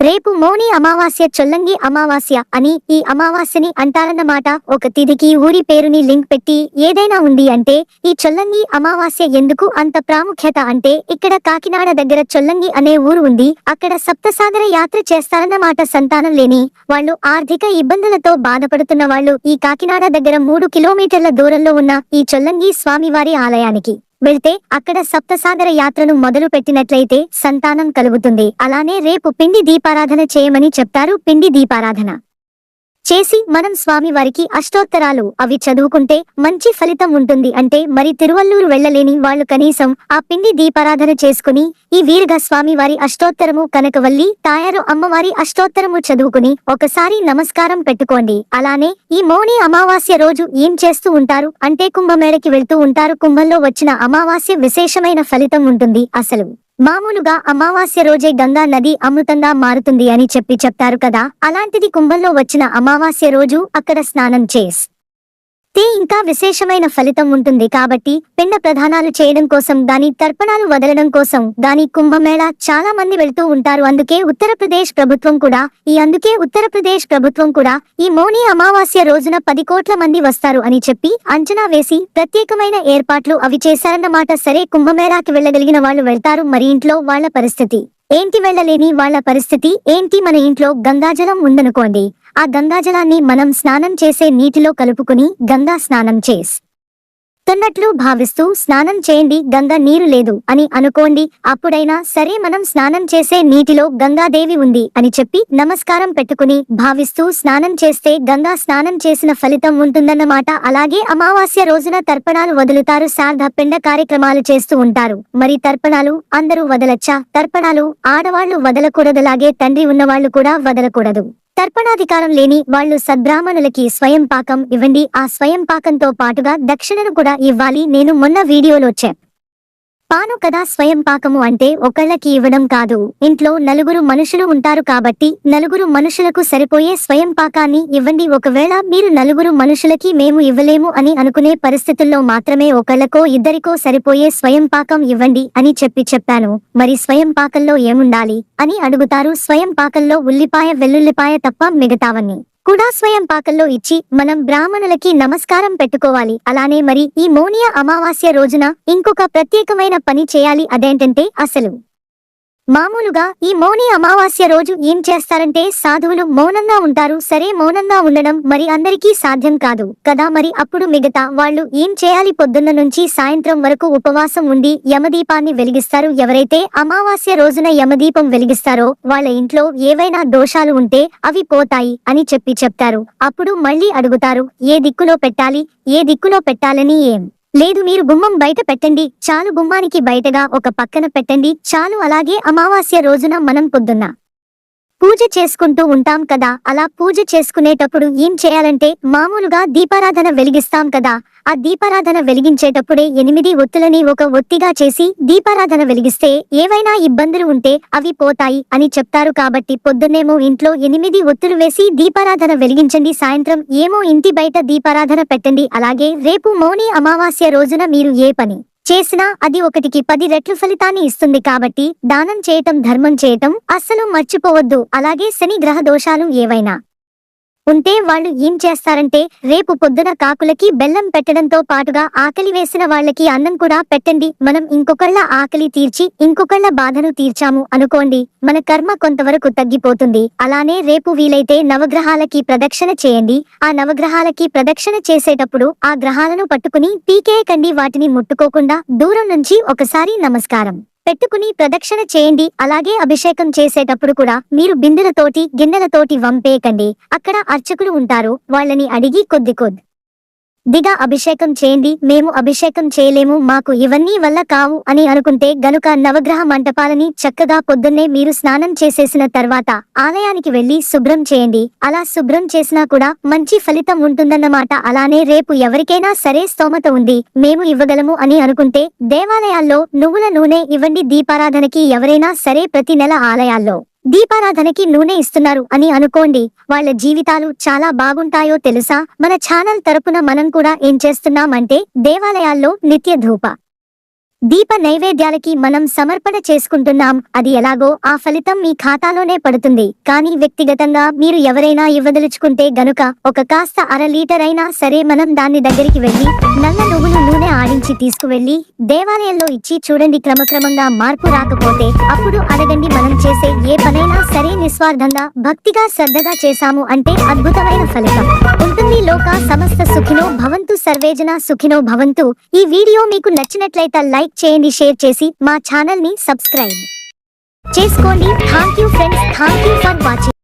రేపు మౌని అమావాస్య చొల్లంగి అమావాస్య అని ఈ అమావాస్యని అంటారన్నమాట ఒక తిథికి ఊరి పేరుని లింక్ పెట్టి ఏదైనా ఉంది అంటే ఈ చొల్లంగి అమావాస్య ఎందుకు అంత ప్రాముఖ్యత అంటే ఇక్కడ కాకినాడ దగ్గర చొల్లంగి అనే ఊరు ఉంది. అక్కడ సప్తసాగర యాత్ర చేస్తారన్నమాట సంతానం లేని వాళ్ళు ఆర్థిక ఇబ్బందులతో బాధపడుతున్న వాళ్ళు ఈ కాకినాడ దగ్గర మూడు కిలోమీటర్ల దూరంలో ఉన్న ఈ చొల్లంగి స్వామివారి ఆలయానికి. వెళ్తే అక్కడ సప్తసాగర యాత్రను మొదలు పెట్టినట్లయితే సంతానం కలుగుతుంది. అలానే రేపు పిండి దీపారాధన చేయమని చెప్తారు పిండి దీపారాధన. చేసి మనం స్వామి వారికి అష్టోత్తరాలు. అవి చదువుకుంటే మంచి ఫలితం ఉంటుంది అంటే మరి తిరువల్లూరు వెళ్ళలేని వాళ్ళు కనీసం ఆ పిండి దీపారాధన చేసుకుని ఈ వీరగ స్వామివారి అష్టోత్తరము కనకవల్లి తాయారు అమ్మవారి అష్టోత్తరము చదువుకుని ఒకసారి నమస్కారం పెట్టుకోండి. అలానే ఈ మౌని అమావాస్య రోజు ఏం చేస్తూ ఉంటారు? అంటే కుంభమేళకి వెళ్తూ ఉంటారు. కుంభంలో వచ్చిన అమావాస్య విశేషమైన ఫలితం ఉంటుంది అసలు. మామూలుగా అమావాస్య రోజే గంగా నది అమృతంగా మారుతుంది అని చెప్పి చెప్తారు కదా. అలాంటిది కుంభంలో వచ్చిన అమావాస్య రోజు అక్కడ స్నానం చేస్ తే ఇంకా విశేషమైన ఫలితం ఉంటుంది కాబట్టి పిండ ప్రధానాలు చేయడం కోసం దాని తర్పణాలు వదలడం కోసం దాని కుంభమేళ చాలా మంది వెళ్తూ ఉంటారు. అందుకే ఉత్తరప్రదేశ్ ప్రభుత్వం కూడా ఈ అందుకే ఉత్తరప్రదేశ్ ప్రభుత్వం కూడా ఈ మౌని అమావాస్య రోజున పది కోట్ల మంది వస్తారు అని చెప్పి అంచనా వేసి ప్రత్యేకమైన ఏర్పాట్లు అవి చేశారన్నమాట. సరే కుంభమేళాకి వెళ్ళగలిగిన వాళ్ళు వెళ్తారు మరి ఇంట్లో వాళ్ళ పరిస్థితి? ఏంటి వెళ్ళలేని వాళ్ళ పరిస్థితి? ఏంటి మన ఇంట్లో గంగాజలం ఉందనుకోండి. ఆ గంగాజలాన్ని మనం స్నానం చేసే నీటిలో కలుపుకుని గంగా స్నానం చేస్. తున్నట్లు భావిస్తూ స్నానం చేయండి గంగ నీరు లేదు అని అనుకోండి అప్పుడైనా సరే మనం స్నానం చేసే నీటిలో గంగాదేవి ఉంది అని చెప్పి నమస్కారం పెట్టుకుని భావిస్తూ స్నానం చేస్తే గంగా స్నానం చేసిన ఫలితం ఉంటుందన్నమాట. అలాగే అమావాస్య రోజున తర్పణాలు వదులుతారు శార్ధ పిండ కార్యక్రమాలు చేస్తూ ఉంటారు. మరి తర్పణాలు అందరూ వదలచ్చా? తర్పణాలు ఆడవాళ్ళు వదలకూడదలాగే తండ్రి ఉన్నవాళ్ళు కూడా వదలకూడదు. తర్పణాధికారం లేని వాళ్ళు సద్బ్రాహ్మణులకి స్వయం పాకం ఇవ్వండి. ఆ స్వయం పాకంతో పాటుగా దక్షిణను కూడా ఇవ్వాలి. నేను మొన్న వీడియోలో చెప్ పాను కదా స్వయం పాకము అంటే ఒకళ్ళకి ఇవ్వడం కాదు. ఇంట్లో నలుగురు మనుషులు ఉంటారు కాబట్టి నలుగురు మనుషులకు సరిపోయే స్వయం పాకాన్ని ఇవ్వండి. ఒకవేళ మీరు నలుగురు మనుషులకి మేము ఇవ్వలేము అని అనుకునే పరిస్థితుల్లో మాత్రమే ఒకళ్ళకో ఇద్దరికో సరిపోయే స్వయం పాకం ఇవ్వండి అని చెప్పి చెప్పాను. మరి స్వయం పాకంలో ఏముండాలి అని అడుగుతారు. స్వయం పాకంలో ఉల్లిపాయ వెల్లుల్లిపాయ తప్ప మిగతావన్నీ. కూడా స్వయం పాకంలో ఇచ్చి మనం బ్రాహ్మణులకి నమస్కారం పెట్టుకోవాలి. అలానే మరి ఈ మౌనియ అమావాస్య రోజున ఇంకొక ప్రత్యేకమైన పని చేయాలి. అదేంటంటే అసలు. మామూలుగా ఈ మౌని అమావాస్య రోజు ఏం చేస్తారంటే సాధువులు మౌనంగా ఉంటారు. సరే మౌనంగా ఉండడం మరి అందరికీ సాధ్యం కాదు కదా మరి? అప్పుడు మిగతా వాళ్ళు ఏం చేయాలి? పొద్దున్న నుంచి సాయంత్రం వరకు ఉపవాసం ఉండి యమదీపాన్ని వెలిగిస్తారు. ఎవరైతే అమావాస్య రోజున యమదీపం వెలిగిస్తారో వాళ్ళ ఇంట్లో ఏవైనా దోషాలు ఉంటే అవి పోతాయి అని చెప్పి చెప్తారు. అప్పుడు మళ్ళీ అడుగుతారు ఏ దిక్కులో పెట్టాలి? ఏ దిక్కులో పెట్టాలని ఏం? లేదు మీరు గుమ్మం బయట పెట్టండి. చాలు గుమ్మానికి బయటగా ఒక పక్కన పెట్టండి. చాలు అలాగే అమావాస్య రోజున మనం పొద్దున్న పూజ చేసుకుంటూ ఉంటాం కదా. అలా పూజ చేసుకునేటప్పుడు ఏం చేయాలంటే మామూలుగా దీపారాధన వెలిగిస్తాం కదా. ఆ దీపారాధన వెలిగించేటప్పుడే ఎనిమిది ఒత్తులని ఒక ఒత్తిగా చేసి దీపారాధన వెలిగిస్తే ఏవైనా ఇబ్బందులు ఉంటే అవి పోతాయి అని చెప్తారు కాబట్టి పొద్దున్నేమో ఇంట్లో ఎనిమిది ఒత్తులు వేసి దీపారాధన వెలిగించండి. సాయంత్రం ఏమో ఇంటి బయట దీపారాధన పెట్టండి. అలాగే రేపు మౌని అమావాస్య రోజున మీరు ఏ పని చేసినా అది ఒకటికి పది రెట్లు ఫలితాన్ని ఇస్తుంది కాబట్టి దానం చేయటం ధర్మం చేయటం అస్సలు మర్చిపోవద్దు. అలాగే శని గ్రహ దోషాలు ఏవైనా. ఉంటే వాళ్ళు ఏం చేస్తారంటే రేపు పొద్దున కాకులకి బెల్లం పెట్టడంతో పాటుగా ఆకలి వేసిన వాళ్ళకి అన్నం కూడా పెట్టండి. మనం ఇంకొకళ్ళ ఆకలి తీర్చి ఇంకొకళ్ళ బాధను తీర్చాము అనుకోండి మన కర్మ కొంతవరకు తగ్గిపోతుంది. అలానే రేపు వీలైతే నవగ్రహాలకి ప్రదక్షిణ చేయండి. ఆ నవగ్రహాలకి ప్రదక్షిణ చేసేటప్పుడు ఆ గ్రహాలను పట్టుకుని పీకేయకండి వాటిని ముట్టుకోకుండా దూరం నుంచి ఒకసారి నమస్కారం. పెట్టుకుని ప్రదక్షిణ చేయండి. అలాగే అభిషేకం చేసేటప్పుడు కూడా మీరు బిందెలతోటి గిన్నెలతోటి వంపేయకండి. అక్కడ అర్చకులు ఉంటారు. వాళ్ళని అడిగి కొద్ది కొద్ది. దిగా అభిషేకం చేయండి మేము అభిషేకం చేయలేము మాకు ఇవన్నీ వల్ల కావు అని అనుకుంటే గనుక నవగ్రహ మంటపాలని చక్కగా పొద్దున్నే మీరు స్నానం చేసేసిన తర్వాత ఆలయానికి వెళ్ళి శుభ్రం చేయండి. అలా శుభ్రం చేసినా కూడా మంచి ఫలితం ఉంటుందన్నమాట. అలానే రేపు ఎవరికైనా సరే స్తోమత ఉంది మేము ఇవ్వగలము అని అనుకుంటే దేవాలయాల్లో నువ్వుల నూనె ఇవ్వండి దీపారాధనకి ఎవరైనా సరే ప్రతి నెల ఆలయాల్లో. దీపారాధనకి నూనె ఇస్తున్నారు అని అనుకోండి. వాళ్ళ జీవితాలు చాలా బాగుంటాయో తెలుసా? మన ఛానల్ తరపున మనం కూడా ఏం చేస్తున్నామంటే దేవాలయాల్లో నిత్య ధూప. దీప నైవేద్యాలకి మనం సమర్పణ చేసుకుంటున్నాం. అది ఎలాగో ఆ ఫలితం మీ ఖాతాలోనే పడుతుంది. కానీ వ్యక్తిగతంగా మీరు ఎవరైనా ఇవ్వదలుచుకుంటే గనుక ఒక కాస్త అర లీటర్ అయినా సరే మనం దాన్ని దగ్గరికి వెళ్ళి నల్ల నువ్వులు నుంచి తీసుకువెళ్ళి దేవాలయంలో ఇచ్చి చూడండి క్రమక్రమంగా మార్పు రాకపోతే అప్పుడు అడగండి మనం చేసే ఏ పనైనా సరే నిస్వార్థంగా భక్తిగా శ్రద్ధగా చేశాము అంటే అద్భుతమైన ఫలితం. ఉంటుంది లోక సమస్త సుఖినో భవంతు సర్వేజన సుఖినో భవంతు. ఈ వీడియో మీకు నచ్చినట్లయితే లైక్ చేయండి షేర్ చేసి మా ఛానల్ని సబ్స్క్రైబ్ చేసుకోండి. Thank you friends thank you for watching